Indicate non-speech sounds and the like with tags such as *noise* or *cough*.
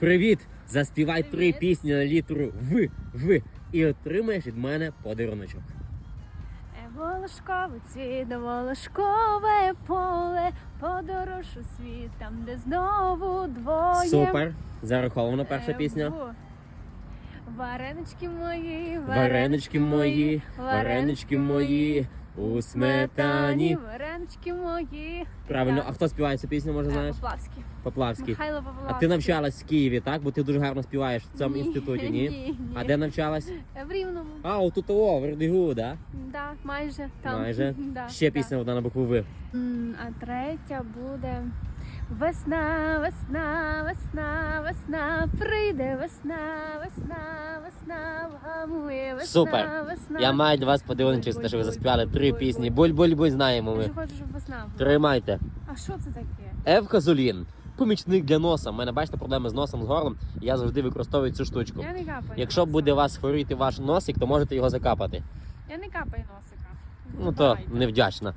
Привіт! Заспівай три пісні на літеру В, В і отримаєш від мене подаруночок. Е, Волошковий цвіт, волошкове поле, подорож у світ, там, де знову двоє. Супер! Зарахована перша Е, пісня. в- Варенички мої, Варенички мої, варенички мої у сметані. Варенички мої. Правильно, а хто співає цю пісню, може Е, знаєш? Поплавський. Поплавський. Михайло А Поплавський. ти навчалась в Києві, так? Бо ти дуже гарно співаєш в цьому Ні, інституті, ні? ні, А де навчалась? Е, В Рівному. А, отут о, в Радигу, да? Да, майже там. Майже. *laughs* Да, Ще да. пісня одна на букву В. М, А третя буде весна, весна, весна, весна, прийде весна, весна, весна, весна, Супер. весна. Я маю для вас подивитися через те, що ви заспівали три пісні. Буль-буль-буль знаємо Я ми. хочу, щоб весна була. Тримайте. А що це таке? Евказолін. Помічник для носа. У мене бачите проблеми з носом, з горлом. Я завжди використовую цю штучку. Я не капаю. Якщо буде вас хворіти ваш носик, то можете його закапати. Я не капаю носика. Ну то невдячна.